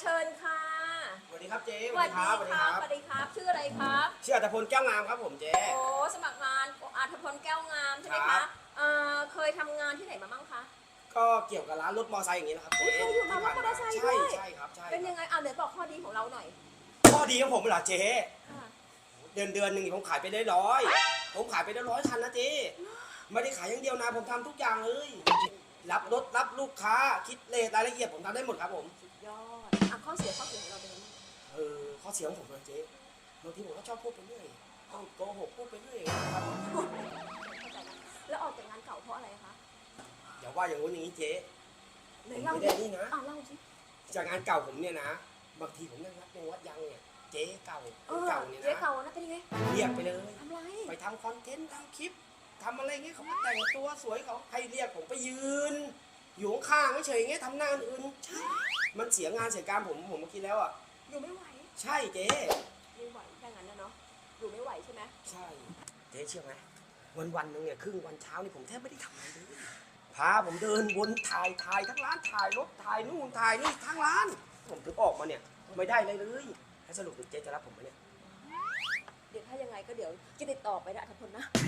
เชิญค่ะสวัสดีครับเจ๊สวัสดีครับสวัสดีสวัสดีครับ ชื่ออะไรครับ ชื่ออัตพลแก้วงามครับผมเจ๊โอ้สมัครงานอาทพลแก้วงามใช่ไหมครัคะบเอ่อเคยทำงานที่ไหนมาบ้างคะ ก็เกี่ยวกับร้านรถมอไซค์อย่างนี้นะครับอุ๊ยเคยอยู่ร้านรถมอเตอร์ไซค์ด้วยใช่ใช่ครับใช่เป็นยังไงเอาเดี๋ยวบอกข้อดีของเราหน่อย ข้อดีของผมเหรอเจ๊ค่ะเดือนเดือนหนึ่งผมขายไปได้ร้อยผมขายไปได้ร้อยคันนะเจ๊ไม่ได้ขายอย่างเดียวนะผมทำทุกอย่างเลยรับรถรับลูกค้าคิดเลทรายละเอียดผมทำได้หมดครับผม เสียของผมเลยเจ๊บางทีผมก็ชอบพูดไปเรื่อยต้องโกหกพูดไปเรื่อยครับเข้าใจนะแล้วออกจากงานเก่าเพราะอะไรคะอย่าว่าอย่างงู้นอย่างนี้เจ๊ไหนผมเล่าไม่ดิได้นี่นะ อะเล่าสิ จากงานเก่าผมเนี่ยนะบางทีผมนั่งนับยังวัดยังเนี่ยเจ๊เก่าเออเก่าเนี่ยเจ๊นะเก่านะเป็นยังไงเรียกไปเลย ทำไรไปทำคอนเทนต์ทำคลิปทำอะไรเงี้ยเขาก็แต่งตัวสวยเขาให้เรียกผมไปยืน อยู่ข้างๆเฉยๆเงี้ยทำหน้าอื่นใช่มันเสียงานเสียการผมผมเมื่อกี้แล้วอะอยู่ไม่ไหว ใช่เจ๊ไม่ไหวแค่นั้นนะเนาะอยู่ไม่ไหวใช่ไหมใช่เจ๊เชื่อไหมวันวันๆหนึงเนี่ยครึ่งวันเช้านี่ผมแทบไม่ได้ทำอะไรเลยพาผมเดินวนถ่ายถ่ายทั้งร้านถ่ายรถถ่ายนู่นถ่ายนี่ทั้งร้าน ผมถึงออกมาเนี่ยไม่ได้เลยเลยแล้วสรุปเจ๊จะรับผมไหมเนี่ย เดี๋ยวถ้ายังไงก็เดี๋ยวจะติดต่อไปนะอัธพลนะครับเจ๊ครับ